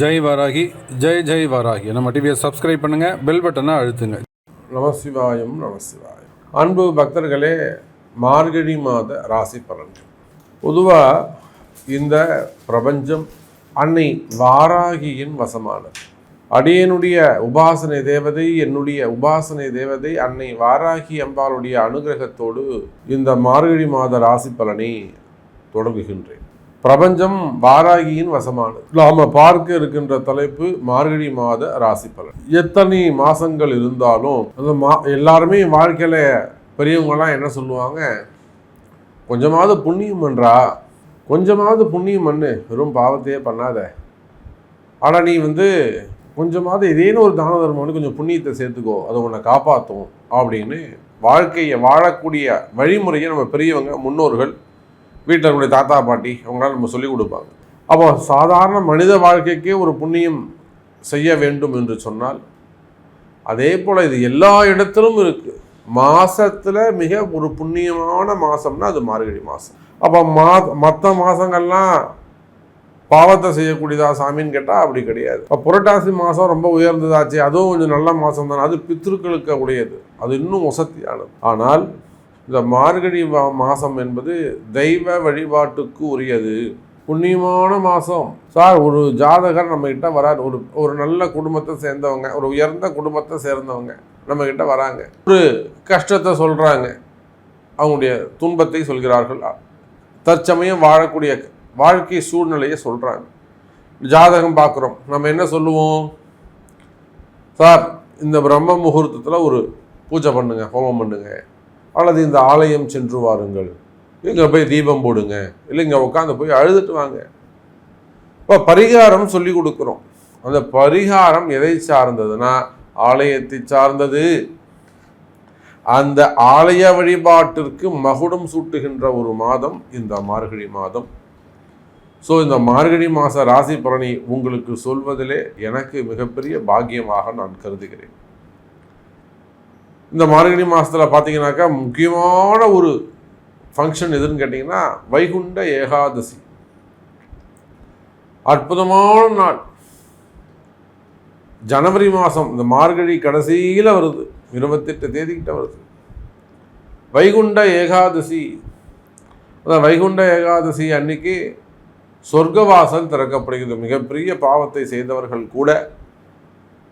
ஜெய் வராகி ஜெய் ஜெய் வராகி. நம்ம டிவியை சப்ஸ்கிரைப் பண்ணுங்க பெல் பட்டனை அழுத்துங்க. நமசிவாயம் நமசிவாயம் அன்பு பக்தர்களே மார்கழி மாத ராசி பலன்கள். பொதுவாக இந்த பிரபஞ்சம் அன்னை வாராகியின் வசமானது. அடியனுடைய உபாசனை தேவதை என்னுடைய உபாசனை தேவதை அன்னை வாராகி அம்பாளுடைய அனுகிரகத்தோடு இந்த மார்கழி மாத ராசி பலனை தொடங்குகின்றேன். பிரபஞ்சம் வாராகியின் வசமானது. நாம பார்க்க இருக்கின்ற தலைப்பு மார்கழி மாத ராசி பலன். எத்தனை மாசங்கள் இருந்தாலும் அந்த மா எல்லாருமே வாழ்க்கையில பெரியவங்களாம் என்ன சொல்லுவாங்க? கொஞ்சமாவது புண்ணியம் பண்றா. கொஞ்சமாவது புண்ணியம் பண்ணு. வெறும் பாவத்தையே பண்ணாத. ஆனால் நீ வந்து கொஞ்சமாவது ஏதேனும் ஒரு தான தர்மம் கொஞ்சம் புண்ணியத்தை சேர்த்துக்கோ. அதை உன்னை காப்பாற்றும் அப்படின்னு வாழ்க்கையை வாழக்கூடிய வழிமுறையை நம்ம பெரியவங்க முன்னோர்கள் வீட்டில் இருக்கக்கூடிய தாத்தா பாட்டி அவங்களால நம்ம சொல்லிக் கொடுப்பாங்க. அப்போ சாதாரண மனித வாழ்க்கைக்கே ஒரு புண்ணியம் செய்ய வேண்டும் என்று சொன்னால் அதே போல் இது எல்லா இடத்திலும் இருக்குது மாதத்தில் மிக ஒரு புண்ணியமான மாதம்னா அது மார்கழி மாதம் அப்போ மா மற்ற மாதங்கள்லாம் பாவத்தை செய்யக்கூடியதா சாமின்னு கேட்டால் அப்படி கிடையாது. இப்போ புரட்டாசி மாதம் ரொம்ப உயர்ந்ததாச்சு அதுவும் கொஞ்சம் நல்ல மாதம் தானே அது பித்திருக்களுக்கு உடையது. அது இன்னும் வசதியானது. ஆனால் இந்த மார்கழி மா- மாதம் என்பது தெய்வ வழிபாட்டுக்கு உரியது. புண்ணியமான மாதம் சார் ஒரு ஜாதகர் நம்மக்கிட்ட வராது வரார். ஒரு ஒரு நல்ல குடும்பத்தை சேர்ந்தவங்க ஒரு உயர்ந்த குடும்பத்தை சேர்ந்தவங்க நம்மக்கிட்ட வராங்க. ஒரு கஷ்டத்தை சொல்கிறாங்க அவங்களுடைய துன்பத்தை சொல்கிறார்கள். தற்சமயம் வாழக்கூடிய வாழ்க்கை சூழ்நிலையை சொல்கிறாங்க ஜாதகம் பார்க்குறோம். நம்ம என்ன சொல்லுவோம்? சார் இந்த பிரம்ம முகூர்த்தத்தில் ஒரு பூஜை பண்ணுங்கள் ஹோமம் பண்ணுங்கள் அல்லது இந்த ஆலயம் சென்று வாருங்கள். இங்கே போய் தீபம் போடுங்க. இல்லை இங்கே உட்காந்து போய் அழுதுட்டு வாங்க. இப்போ பரிகாரம் சொல்லி கொடுக்குறோம். அந்த பரிகாரம் எதை சார்ந்ததுன்னா ஆலயத்தை சார்ந்தது. அந்த ஆலய வழிபாட்டிற்கு மகுடம் சூட்டுகின்ற ஒரு மாதம் இந்த மார்கழி மாதம். ஸோ இந்த மார்கழி மாத ராசி பலனை உங்களுக்கு சொல்வதிலே எனக்கு மிகப்பெரிய பாக்கியமாக நான் கருதுகிறேன். இந்த மார்கழி மாதத்தில் பார்த்தீங்கன்னாக்கா முக்கியமான ஒரு ஃபங்க்ஷன் எதுன்னு கேட்டிங்கன்னா வைகுண்ட ஏகாதசி. அற்புதமான நாள். ஜனவரி மாதம் இந்த மார்கழி கடைசியில் வருது. இருபத்தெட்டு தேதிக்கிட்ட வருது. வைகுண்ட ஏகாதசி. அதான் வைகுண்ட ஏகாதசி அன்னைக்கு சொர்க்கவாசல் திறக்கப்படுகிறது. மிகப்பெரிய பாவத்தை செய்தவர்கள் கூட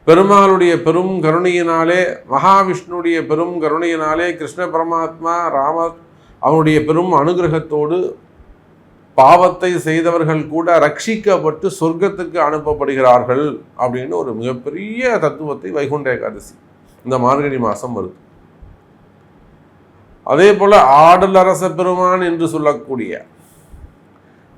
பெருமாளுடைய பெரும் கருணையினாலே மகாவிஷ்ணுடைய பெரும் கருணையினாலே கிருஷ்ண பரமாத்மா ராம அவனுடைய பெரும் அனுகிரகத்தோடு பாவத்தை செய்தவர்கள் கூட ரட்சிக்கப்பட்டு சொர்க்கத்துக்கு அனுப்பப்படுகிறார்கள் அப்படின்னு ஒரு மிகப்பெரிய தத்துவத்தை வைகுண்ட ஏகாதசி இந்த மார்கழி மாதம் வருது. அதே போல ஆடலரச பெருமான் என்று சொல்லக்கூடிய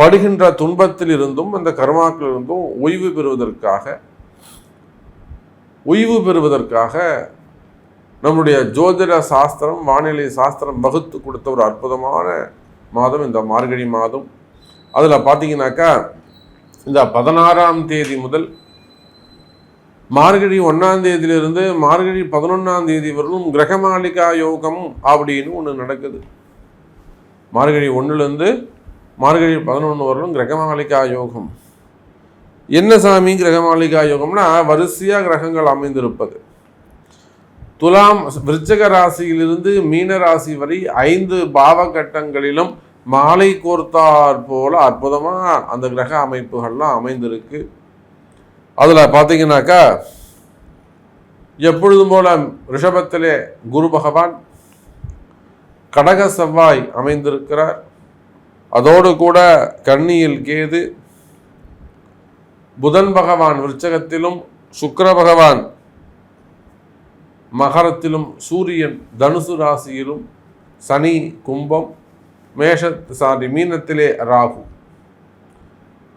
படுகின்ற துன்பத்தில் இருந்தும் அந்த கர்மாக்கள் இருந்தும் ஓய்வு பெறுவதற்காக ஓய்வு பெறுவதற்காக நம்முடைய ஜோதிட சாஸ்திரம் வானிலை சாஸ்திரம் வகுத்து கொடுத்த ஒரு அற்புதமான மாதம் இந்த மார்கழி மாதம். அதில் பார்த்தீங்கன்னாக்கா இந்த பதினாறாம் தேதி முதல் மார்கழி ஒன்றாம் தேதியிலிருந்து மார்கழி பதினொன்றாம் தேதி வரலும் கிரகமாளிகா யோகம் அப்படின்னு ஒன்று நடக்குது. மார்கழி ஒன்றுலேருந்து மார்கழி பதினொன்று வரலும் கிரகமாளிகா யோகம். என்ன சாமி கிரகமாளிகா யோகம்னா வரிசையாக கிரகங்கள் அமைந்திருப்பது. துலாம் விருச்சக ராசியிலிருந்து மீன ராசி வரை ஐந்து பாவகட்டங்களிலும் மாலை கோர்த்தார் போல அற்புதமாக அந்த கிரக அமைப்புகள்லாம் அமைந்திருக்கு. அதில் பார்த்தீங்கன்னாக்கா எப்பொழுதும் போல ரிஷபத்திலே குரு பகவான் கடக செவ்வாய் அமைந்திருக்கிறார். அதோடு கூட கன்னியில் கேது புதன் பகவான் விருச்சகத்திலும் சுக்கர பகவான் மகரத்திலும் சூரியன் தனுசு ராசியிலும் சனி கும்பம் மேஷ சாரி மீனத்திலே ராகு.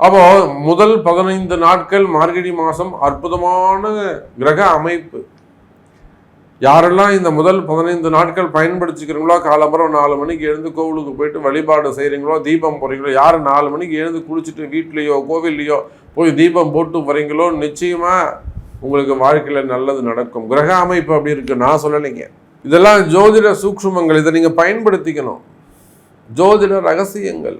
அப்போ முதல் பதினைந்து நாட்கள் மார்கழி மாதம் அற்புதமான கிரக அமைப்பு. யாரெல்லாம் இந்த முதல் பதினைந்து நாட்கள் பயன்படுத்திக்கிறீங்களோ காலம்பரம் நாலு மணிக்கு எழுந்து கோவிலுக்கு போயிட்டு வழிபாடு செய்கிறீங்களோ தீபம் போகிறீங்களோ யார் நாலு மணிக்கு எழுந்து குளிச்சுட்டு வீட்லேயோ கோவில்லையோ போய் தீபம் போட்டு போகிறீங்களோ நிச்சயமாக உங்களுக்கு வாழ்க்கையில் நல்லது நடக்கும். கிரக அமைப்பு அப்படி இருக்கு. நான் சொல்லலைங்க. இதெல்லாம் ஜோதிட சூக்ஷ்மங்கள். இதை நீங்கள் பயன்படுத்திக்கணும். ஜோதிட ரகசியங்கள்.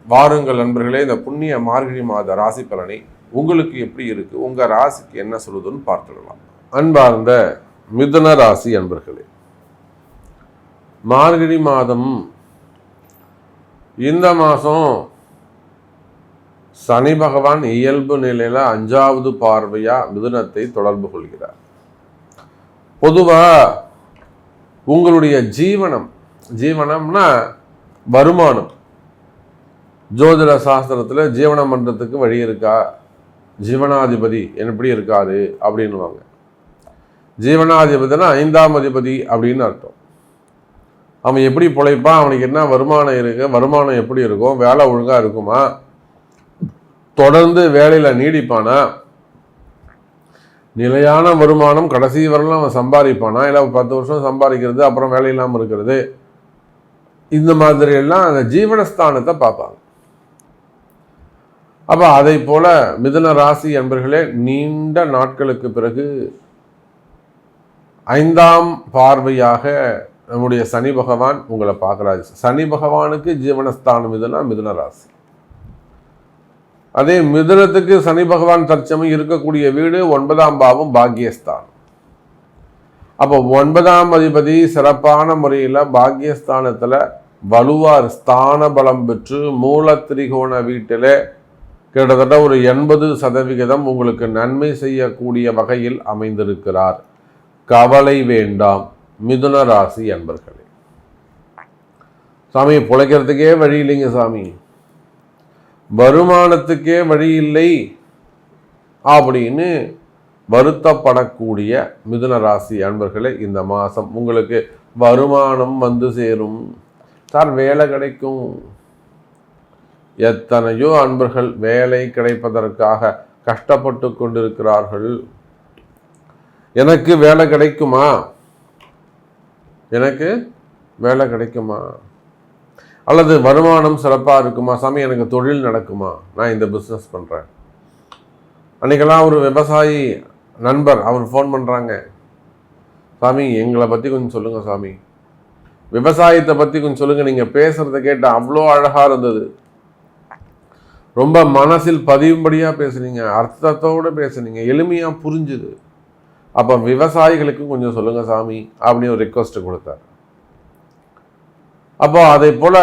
வாருங்கள் நண்பர்களே இந்த புண்ணிய மார்கழி மாத ராசி பலனை உங்களுக்கு எப்படி இருக்கு? உங்க ராசிக்கு என்ன சொல்லுதுன்னு பார்த்துடலாம். அன்பார்ந்த மிதுன ராசி அன்பர்களே மார்கழி மாதம் இந்த மாதம் சனி பகவான் இயல்பு நிலையில அஞ்சாவது பார்வையா மிதுனத்தை தொடர்பு கொள்கிறார். பொதுவா உங்களுடைய ஜீவனம் ஜீவனம்னா வருமானம். ஜோதிட சாஸ்திரத்தில் ஜீவனம் பண்ணுறதுக்கு வழி இருக்கா? ஜீவனாதிபதி எப்படி இருக்காரு? அப்படின்னுவாங்க. ஜீவனாதிபதினா ஐந்தாம் அதிபதி அப்படின்னு அர்த்தம். அவன் எப்படி பிழைப்பான்? அவனுக்கு என்ன வருமானம் இருக்கு? வருமானம் எப்படி இருக்கும்? வேலை ஒழுங்காக இருக்குமா? தொடர்ந்து வேலையில் நீடிப்பானா? நிலையான வருமானம் கடைசி வரலாம் அவன் சம்பாதிப்பானா? இல்லை பத்து வருஷம் சம்பாதிக்கிறது அப்புறம் வேலை இல்லாமல் இருக்கிறது. இந்த மாதிரி எல்லாம் அந்த ஜீவனஸ்தானத்தை பார்ப்பாங்க. அப்போ அதை போல மிதுன ராசி என்பர்களே நீண்ட நாட்களுக்கு பிறகு ஐந்தாம் பார்வையாக நம்முடைய சனி பகவான் உங்களை பார்க்குறாரு. சனி பகவானுக்கு ஜீவனஸ்தானம் இதுனா மிதுன ராசி. அதே மிதுனத்துக்கு சனி பகவான் தற்சமயம் இருக்கக்கூடிய வீடு ஒன்பதாம் பாவம் பாக்கியஸ்தானம். அப்போ ஒன்பதாம் அதிபதி சிறப்பான முறையில் பாக்கியஸ்தானத்தில் வலுவார் ஸ்தான பலம் பெற்று மூல திரிகோண வீட்டில் கிட்டத்தட்ட ஒரு எண்பது சதவிகிதம் உங்களுக்கு நன்மை செய்யக்கூடிய வகையில் அமைந்திருக்கிறார். கவலை வேண்டாம் மிதுன ராசி அன்பர்களே. சாமி பிழைக்கிறதுக்கே வழி இல்லைங்க சாமி. வருமானத்துக்கே வழி இல்லை அப்படின்னு வருத்தப்படக்கூடிய மிதுன ராசி அன்பர்களே இந்த மாதம் உங்களுக்கு வருமானம் வந்து சேரும். சார் வேலை கிடைக்கும். எத்தனையோ அன்பர்கள் வேலை கிடைப்பதற்காக கஷ்டப்பட்டு கொண்டிருக்கிறார்கள். எனக்கு வேலை கிடைக்குமா? எனக்கு வேலை கிடைக்குமா? அல்லது வருமானம் சிறப்பாக இருக்குமா? சாமி எனக்கு தொழில் நடக்குமா? நான் இந்த பிஸ்னஸ் பண்ணுறேன் அன்றைக்கெல்லாம் ஒரு விவசாயி நண்பர் அவர் ஃபோன் பண்ணுறாங்க சாமி எங்களை பற்றி கொஞ்சம் சொல்லுங்கள் சாமி. விவசாயத்தை பற்றி கொஞ்சம் சொல்லுங்கள் நீங்கள் பேசுகிறத கேட்டால் அவ்வளோ அழகாக இருந்தது. ரொம்ப மனசில் பதியும்படியாக பேசுனீங்க அர்த்தத்தோடு பேசுனீங்க எளிமையாக புரிஞ்சுது. அப்போ விவசாயிகளுக்கும் கொஞ்சம் சொல்லுங்கள் சாமி அப்படின்னு ஒரு ரிக்வஸ்ட்டு கொடுத்தார். அப்போ அதை போல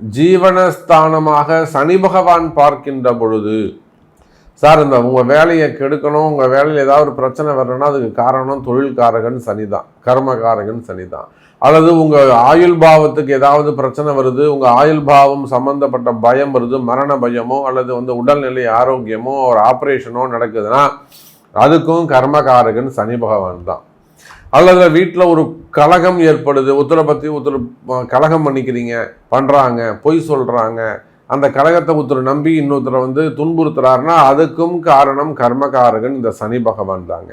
ஜீவனஸ்தானமாக சனி பகவான் பார்க்கின்ற பொழுது சார் இந்த உங்கள் வேலையை கெடுக்கணும் உங்கள் வேலையில் ஏதாவது ஒரு பிரச்சனை வரணும்னா அதுக்கு காரணம் தொழில்காரகன் சனி தான் கர்மகாரகன் சனி தான் அல்லது உங்கள் ஆயுள் பாவத்துக்கு ஏதாவது பிரச்சனை வருது உங்கள் ஆயுள் பாவம் சம்மந்தப்பட்ட பயம் வருது மரண பயமோ அல்லது வந்து உடல்நிலை ஆரோக்கியமோ ஒரு ஆப்ரேஷனோ நடக்குதுன்னா அதுக்கும் கர்மகாரகன் சனி பகவான் தான். அல்லது வீட்டில் ஒரு கலகம் ஏற்படுது ஒருத்தரை பற்றி ஒருத்தர் கலகம் பண்ணிக்கிறீங்க பண்ணுறாங்க பொய் சொல்கிறாங்க அந்த கலகத்தை ஒருத்தர் நம்பி இன்னொருத்தரை வந்து துன்புறுத்துறாருன்னா அதுக்கும் காரணம் கர்மகாரகன் இந்த சனி பகவான் தாங்க.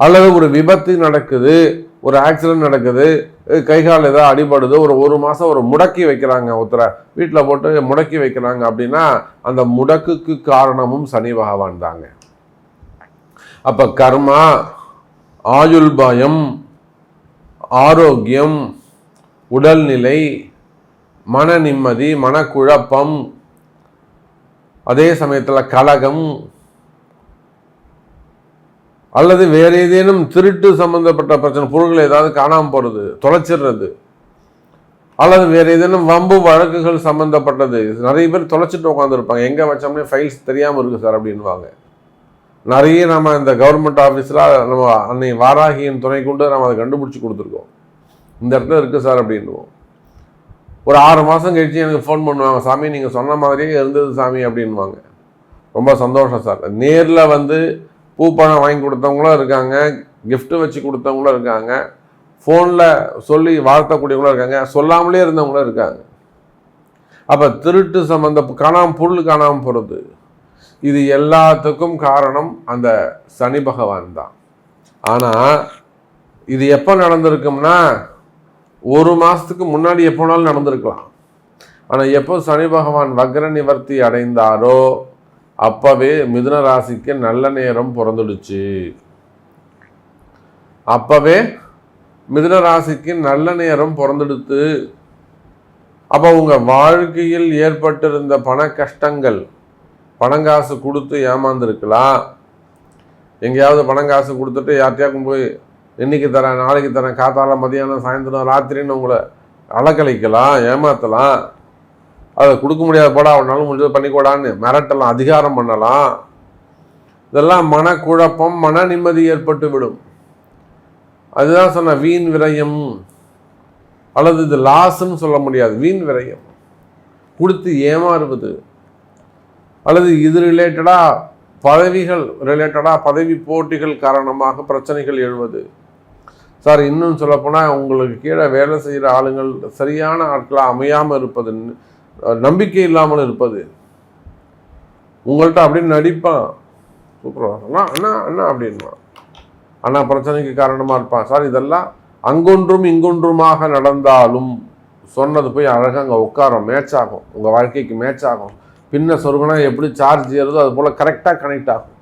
அல்லது ஒரு விபத்து நடக்குது ஒரு ஆக்சிடென்ட் நடக்குது கை கால் ஏதாவது அடிபடுது ஒரு ஒரு மாதம் ஒரு முடக்கி வைக்கிறாங்க ஒருத்தரை. வீட்டில் போட்டு முடக்கி வைக்கிறாங்க அப்படின்னா அந்த முடக்குக்கு காரணமும் சனி பகவான் தாங்க. அப்போ கர்மா ஆயுள் பயம் ஆரோக்கியம் உடல்நிலை மன நிம்மதி மனக்குழப்பம் அதே சமயத்தில் கலகம் அல்லது வேற ஏதேனும் திருட்டு சம்பந்தப்பட்ட பிரச்சனை பொருள்கள் ஏதாவது காணாமல் போகிறது தொலைச்சிடுறது. அல்லது வேறு ஏதேனும் வம்பு வழக்குகள் சம்மந்தப்பட்டது நிறைய பேர் தொலைச்சிட்டு உட்காந்துருப்பாங்க எங்கே வச்சோம்னே ஃபைல்ஸ் தெரியாமல் இருக்குது சார் அப்படின்வாங்க நிறைய நம்ம இந்த கவர்மெண்ட் ஆஃபீஸில் நம்ம அன்னை வாராகியின் துணை கொண்டு நம்ம அதை கண்டுபிடிச்சி கொடுத்துருக்கோம். இந்த இடத்துல இருக்குது சார் அப்படின்னுவோம். ஒரு ஆறு மாதம் கழிச்சு எனக்கு ஃபோன் பண்ணுவாங்க. சாமி நீங்கள் சொன்ன மாதிரியே இருந்தது சாமி அப்படின்வாங்க ரொம்ப சந்தோஷம் சார். நேரில் வந்து பூ பழம் வாங்கி கொடுத்தவங்களும் இருக்காங்க கிஃப்ட்டு வச்சு கொடுத்தவங்களும் இருக்காங்க ஃபோனில் சொல்லி வாழ்த்தக்கூடியவங்களும் இருக்காங்க சொல்லாமலே இருந்தவங்களும் இருக்காங்க. அப்போ திருட்டு சம்மந்த காணாமல் பொருள் காணாமல் போகிறது இது எல்லாத்துக்கும் காரணம் அந்த சனி பகவான் தான். ஆனால் இது எப்போ நடந்திருக்கும்னா ஒரு மாதத்துக்கு முன்னாடி எப்போனாலும் நடந்திருக்கலாம். ஆனால் எப்போ சனி பகவான் வக்ர நிவர்த்தி அடைந்தாரோ அப்பவே மிதுன ராசிக்கு நல்ல நேரம் பிறந்துடுச்சு. அப்பவே மிதுன ராசிக்கு நல்ல நேரம் பிறந்துடுத்து. அப்போ உங்கள் வாழ்க்கையில் ஏற்பட்டிருந்த பண கஷ்டங்கள் பணங்காசு கொடுத்து ஏமாந்துருக்கலாம். எங்கேயாவது பணங்காசு கொடுத்துட்டு யார்ட்டையாக்கும் போய் இன்னைக்கு தரேன் நாளைக்கு தரேன் காத்தால மதியானம் சாயந்தரம் ராத்திரின்னு உங்களை அலக்கழிக்கலாம் ஏமாற்றலாம் அதை கொடுக்க முடியாத போடா அவனாலும் முடிஞ்சது பண்ணிக்கூடான்னு மிரட்டலாம் அதிகாரம் பண்ணலாம். இதெல்லாம் மனக்குழப்பம் மன நிம்மதி ஏற்பட்டு விடும். அதுதான் சொன்ன வீண் விரயம். அல்லது இது லாஸ்ன்னு சொல்ல முடியாது வீண் விரயம். கொடுத்து ஏமாறுவது. அல்லது இது ரிலேட்டடாக பதவிகள் ரிலேட்டடாக பதவி போட்டிகள் காரணமாக பிரச்சனைகள் எழுவது. சார் இன்னும் சொல்லப்போனால் உங்களுக்கு கீழே வேலை செய்கிற ஆளுங்கள் சரியான ஆட்களாக அமையாமல் இருப்பது நம்பிக்கை இல்லாமல் இருப்பது. உங்கள்கிட்ட அப்படின்னு நடிப்பான். சூப்பராக அண்ணா அண்ணா அண்ணா அப்படின்வான் அண்ணா பிரச்சனைக்கு காரணமாக இருப்பான். சார் இதெல்லாம் அங்கொன்றும் இங்கொன்றுமாக நடந்தாலும் சொன்னது போய் அழகாக அங்கே உட்காரும். மேட்ச் ஆகும். உங்கள் வாழ்க்கைக்கு மேட்ச் ஆகும். பின்ன சொருகுனா எப்படி சார்ஜ் ஏறுதோ அது போல் கரெக்டாக கனெக்ட் ஆகும்.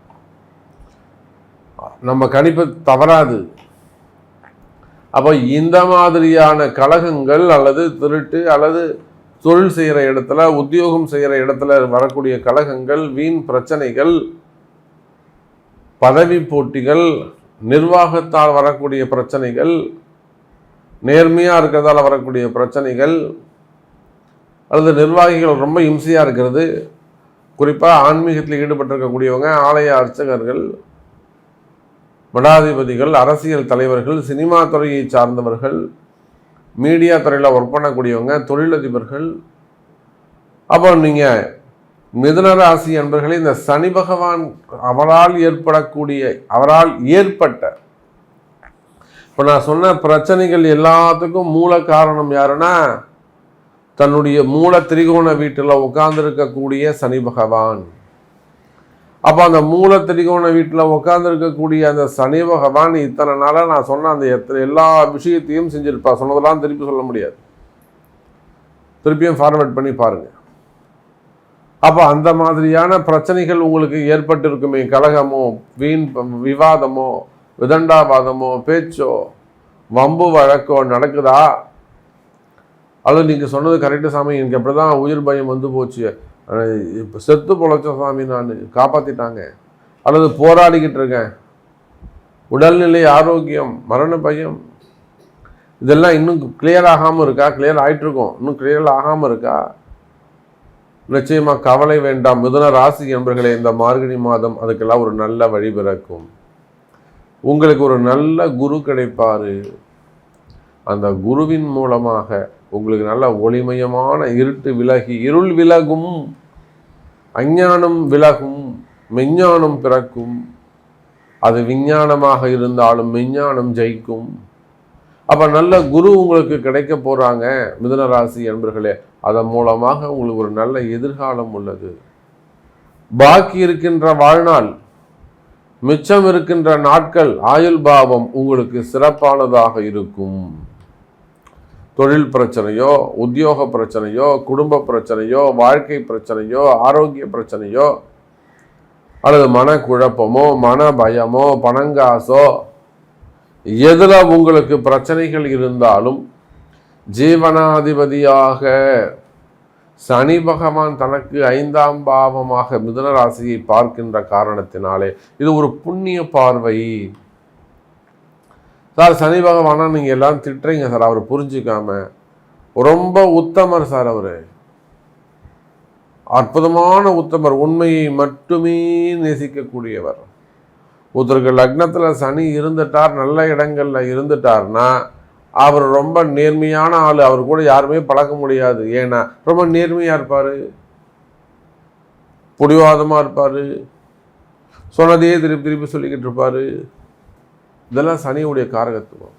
நம்ம கணிப்பு தவறாது. அப்போ இந்த மாதிரியான கழகங்கள் அல்லது திருட்டு அல்லது தொழில் செய்கிற இடத்துல உத்தியோகம் செய்கிற இடத்துல வரக்கூடிய கழகங்கள் வீண் பிரச்சனைகள் பதவி போட்டிகள் நிர்வாகத்தால் வரக்கூடிய பிரச்சனைகள் நேர்மையாக இருக்கிறதால வரக்கூடிய பிரச்சனைகள் அல்லது நிர்வாகிகள் ரொம்ப இம்சையாக இருக்கிறது. குறிப்பாக ஆன்மீகத்தில் ஈடுபட்டிருக்கக்கூடியவங்க ஆலய அர்ச்சகர்கள் மடாதிபதிகள் அரசியல் தலைவர்கள் சினிமா துறையை சார்ந்தவர்கள் மீடியா துறையில் ஒர்க் பண்ணக்கூடியவங்க தொழிலதிபர்கள் அப்போ நீங்கள் மிதுனராசி அன்பர்களே இந்த சனி பகவான் அவரால் ஏற்படக்கூடிய அவரால் ஏற்பட்ட இப்போ நான் சொன்ன பிரச்சனைகள் எல்லாத்துக்கும் மூல காரணம் யாருன்னா தன்னுடைய மூல திரிகோண வீட்டில் உட்கார்ந்துருக்கக்கூடிய சனி பகவான். அப்போ அந்த மூல திரிகோண வீட்டில் உட்காந்துருக்கக்கூடிய அந்த சனி பகவான் இத்தனை நாளாக நான் சொன்ன அந்த எத்தனை எல்லா விஷயத்தையும் செஞ்சுருப்பா. சொன்னதெல்லாம் திருப்பி சொல்ல முடியாது. திருப்பியும் ஃபார்வர்ட் பண்ணி பாருங்க. அப்போ அந்த மாதிரியான பிரச்சனைகள் உங்களுக்கு ஏற்பட்டிருக்குமே. கலகமோ வீண் விவாதமோ விதண்டாவாதமோ பேச்சோ வம்பு வழக்கோ நடக்குதா? அது நீங்கள் சொன்னது கரெக்டு சாமி. எனக்கு அப்படி தான் உயிர் பயம் வந்து போச்சு. இப்போ செத்து பொழைச்ச சாமி நான் காப்பாற்றிட்டாங்க அல்லது போராடிக்கிட்டு இருக்கேன். உடல்நிலை ஆரோக்கியம் மரண பயம் இதெல்லாம் இன்னும் கிளியர் ஆகாமல் இருக்கா? கிளியர் ஆகிட்டுருக்கோம் இன்னும் கிளியர் ஆகாமல் இருக்கா? நிச்சயமாக கவலை வேண்டாம். மிதுன ராசி என்பர்களே இந்த மார்கழி மாதம் அதுக்கெல்லாம் ஒரு நல்ல வழி பிறக்கும். உங்களுக்கு ஒரு நல்ல குரு கிடைப்பார். அந்த குருவின் மூலமாக உங்களுக்கு நல்ல ஒளிமயமான இருட்டு விலகி இருள் விலகும் அஞ்ஞானம் விலகும் மெஞ்ஞானம் பிறக்கும். அது விஞ்ஞானமாக இருந்தாலும் மெஞ்ஞானம் ஜெயிக்கும். அப்போ நல்ல குரு உங்களுக்கு கிடைக்க போகிறாங்க மிதுன ராசி என்பர்களே அதன் மூலமாக உங்களுக்கு ஒரு நல்ல எதிர்காலம் உள்ளது. பாக்கி இருக்கின்ற வாழ்நாள் மிச்சம் இருக்கின்ற நாட்கள் ஆயுள் பாவம் உங்களுக்கு சிறப்பானதாக இருக்கும். தொழில் பிரச்சனையோ உத்தியோக பிரச்சனையோ குடும்ப பிரச்சனையோ வாழ்க்கை பிரச்சனையோ ஆரோக்கிய பிரச்சனையோ அல்லது மனக்குழப்பமோ மன பயமோ பணங்காசோ எதில் உங்களுக்கு பிரச்சனைகள் இருந்தாலும் ஜீவனாதிபதியாக சனி பகவான் தனக்கு ஐந்தாம் பாவமாக மிதுன ராசியை பார்க்கின்ற காரணத்தினாலே இது ஒரு புண்ணிய பார்வை. சார் சனி பகவானா நீங்கள் எல்லாம் திட்டுறீங்க சார் அவர் புரிஞ்சுக்காம. ரொம்ப உத்தமர் சார் அவர். அற்புதமான உத்தமர் உண்மையை மட்டுமே நேசிக்கக்கூடியவர். ஒருத்தருக்கு லக்னத்தில் சனி இருந்துட்டார் நல்ல இடங்கள்ல இருந்துட்டார்னா அவர் ரொம்ப நேர்மையான ஆள் அவர் கூட யாருமே பழக்க முடியாது. ஏன்னா ரொம்ப நேர்மையாக இருப்பார். புடிவாதமாக இருப்பார். சொன்னதையே திருப்பி திருப்பி சொல்லிக்கிட்டு இருப்பார். இதெல்லாம் சனியுடைய காரகத்துவம்.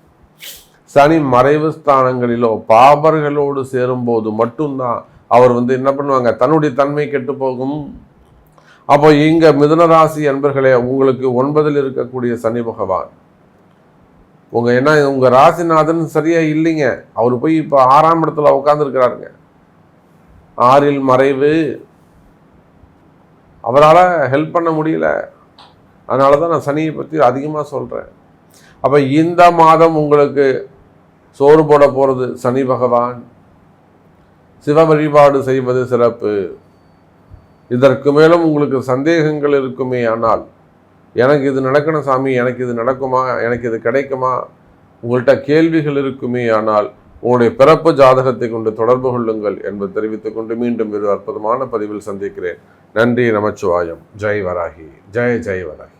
சனி மறைவு ஸ்தானங்களிலோ பாபர்களோடு சேரும்போது மட்டும்தான் அவர் வந்து என்ன பண்ணுவாங்க? தன்னுடைய தன்மை கெட்டு போகும். அப்போ இங்கே மிதுனராசி அன்பர்களே உங்களுக்கு ஒன்பதில் இருக்கக்கூடிய சனி பகவான். உங்கள் என்ன உங்கள் ராசிநாதன் சரியாக இல்லைங்க. அவர் போய் இப்போ ஆறாம் இடத்துல உட்காந்துருக்கிறாருங்க ஆறில் மறைவு. அவரால் ஹெல்ப் பண்ண முடியல. அதனால தான் நான் சனியை பற்றி அதிகமாக சொல்கிறேன் அப்போ இந்த மாதம் உங்களுக்கு சோறு போட போகிறது சனி பகவான். சிவ வழிபாடு செய்வது சிறப்பு. இதற்கு மேலும் உங்களுக்கு சந்தேகங்கள் இருக்குமே ஆனால் எனக்கு இது நடக்கணும் சாமி எனக்கு இது நடக்குமா எனக்கு இது கிடைக்குமா? உங்கள்கிட்ட கேள்விகள் இருக்குமே ஆனால் உங்களுடைய பிறப்பு ஜாதகத்தை கொண்டு தொடர்பு கொள்ளுங்கள் என்பது தெரிவித்துக் கொண்டு மீண்டும் ஒரு அற்புதமான பதிவில் சந்திக்கிறேன். நன்றி நமச்சிவாயம். ஜெய் வராகி. ஜெய ஜெய் வராகி.